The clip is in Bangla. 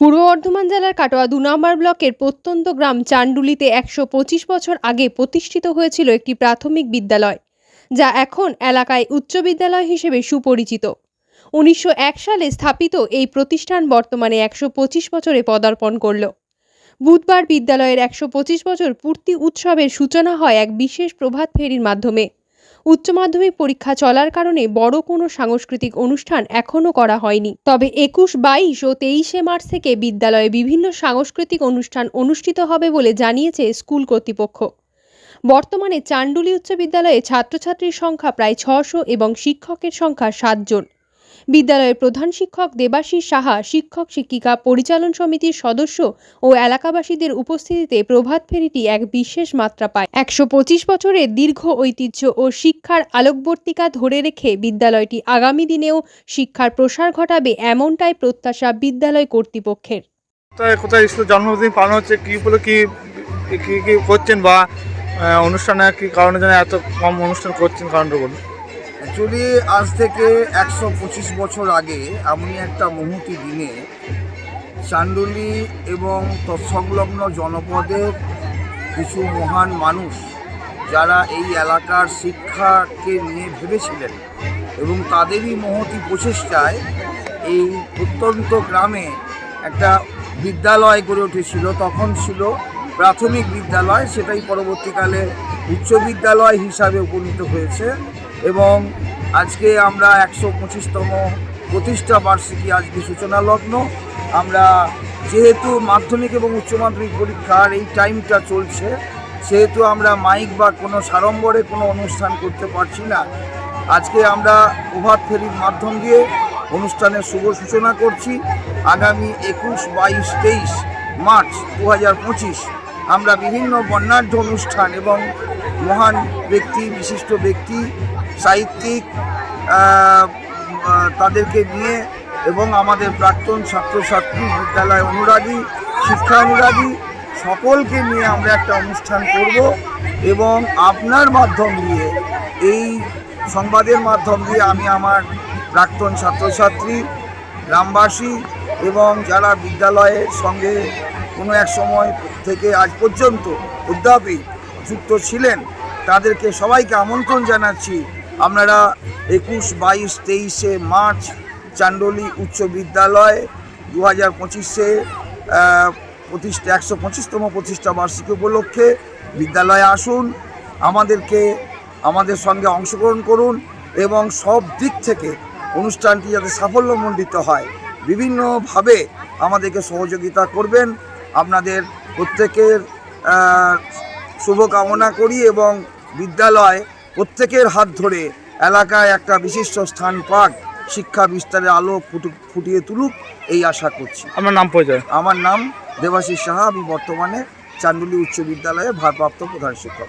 পূর্ব বর্ধমান জেলার কাটোয়া দু নম্বর ব্লকের প্রত্যন্ত গ্রাম চান্ডুলিতে একশো পঁচিশ বছর আগে প্রতিষ্ঠিত হয়েছিল একটি প্রাথমিক বিদ্যালয়, যা এখন এলাকায় উচ্চ বিদ্যালয় হিসেবে সুপরিচিত। উনিশশো এক সালে স্থাপিত এই প্রতিষ্ঠান বর্তমানে একশো পঁচিশ বছরে পদার্পণ করল। বুধবার বিদ্যালয়ের একশো পঁচিশ বছর পূর্তি উৎসবের সূচনা হয় এক বিশেষ প্রভাত ফেরির মাধ্যমে। উচ্চ মাধ্যমিক পরীক্ষা চলার কারণে বড় কোনো সাংস্কৃতিক অনুষ্ঠান এখনও করা হয়নি। তবে একুশ, বাইশ ও তেইশে মার্চ থেকে বিদ্যালয়ে বিভিন্ন সাংস্কৃতিক অনুষ্ঠান অনুষ্ঠিত হবে বলে জানিয়েছে স্কুল কর্তৃপক্ষ। বর্তমানে চান্ডুলি উচ্চ বিদ্যালয়ে ছাত্রছাত্রীর সংখ্যা প্রায় ছশো এবং শিক্ষকের সংখ্যা সাতজন। বিদ্যালয়ের প্রধান শিক্ষক দেবাশিস সাহা, শিক্ষক শিক্ষিকা পরিচালন সমিতির সদস্য ও এলাকাবাসীদের উপস্থিতিতে প্রভাত ফেরিটি এক বিশেষ মাত্রা পায়। একশো পঁচিশ বছরের দীর্ঘ ঐতিহ্য ও শিক্ষার আলোকবর্তিকা ধরে রেখে বিদ্যালয়টি আগামী দিনেও শিক্ষার প্রসার ঘটাবে এমনটাই প্রত্যাশা বিদ্যালয় কর্তৃপক্ষের। কোথায় জন্মদিন পালন হচ্ছে, কী কি করছেন বা অনুষ্ঠানে কি কারণে যেন এত কম অনুষ্ঠান করছেন, কারণটা বলুন। অ্যাকচুয়ালি আজ থেকে একশো পঁচিশ বছর আগে আমি একটা মুহূর্তি দিনে চান্ডুলি এবং তৎসংলগ্ন জনপদের কিছু মহান মানুষ যারা এই এলাকার শিক্ষাকে নিয়ে ভেবেছিলেন এবং তাদেরই মহতি প্রচেষ্টায় এই প্রত্যন্ত গ্রামে একটা বিদ্যালয় গড়ে উঠেছিল। তখন ছিল প্রাথমিক বিদ্যালয়, সেটাই পরবর্তীকালে উচ্চ বিদ্যালয় হিসাবে উপনীত হয়েছে। এবং আজকে আমরা একশো পঁচিশতম প্রতিষ্ঠা বার্ষিকী আজকে সূচনা লগ্ন। আমরা যেহেতু মাধ্যমিক এবং উচ্চ মাধ্যমিক পরীক্ষার এই টাইমটা চলছে, সেহেতু আমরা মাইক বা কোনো সাড়ম্বরে কোনো অনুষ্ঠান করতে পারছি না। আজকে আমরা প্রভাত ফেরির মাধ্যম দিয়ে অনুষ্ঠানের শুভ সূচনা করছি। আগামী একুশ, বাইশ, তেইশ মার্চ দু হাজার পঁচিশ আমরা বিভিন্ন বর্ণাঢ্য অনুষ্ঠান এবং মহান ব্যক্তি, বিশিষ্ট ব্যক্তি সাহিত্যিক তাদেরকে নিয়ে এবং আমাদের প্রাক্তন ছাত্রছাত্রী বিদ্যালয় অনুরাগী শিক্ষা অনুরাগী সকলকে নিয়ে আমরা একটা অনুষ্ঠান করব এবং আপনার মাধ্যম দিয়ে, এই সংবাদের মাধ্যম দিয়ে আমি আমার প্রাক্তন ছাত্রছাত্রী, গ্রামবাসী এবং যারা বিদ্যালয়ের সঙ্গে কোনো এক সময় থেকে আজ পর্যন্ত অদ্যাপি যুক্ত ছিলেন, তাদেরকে সবাইকে আমন্ত্রণ জানাচ্ছি। আপনারা একুশ, বাইশ, তেইশে মার্চ চান্ডলি উচ্চ বিদ্যালয় দু হাজার পঁচিশে প্রতিষ্ঠা একশো পঁচিশতম প্রতিষ্ঠা বার্ষিকী উপলক্ষে বিদ্যালয়ে আসুন, আমাদেরকে আমাদের সঙ্গে অংশগ্রহণ করুন এবং সব দিক থেকে অনুষ্ঠানটি যাতে সাফল্যমণ্ডিত হয়। বিভিন্নভাবে আমাদেরকে সহযোগিতা করবেন। আপনাদের প্রত্যেকের শুভকামনা করি এবং বিদ্যালয় প্রত্যেকের হাত ধরে এলাকায় একটা বিশিষ্ট স্থান পাক শিক্ষা বিস্তারের আলো ফুটু ফুটিয়ে তুলুক এই আশা করছি। আমার নাম পরিচয়? আমার নাম দেবাশিস সাহা আমি বর্তমানে চান্দুলি উচ্চ বিদ্যালয়ে ভারপ্রাপ্ত প্রধান শিক্ষক।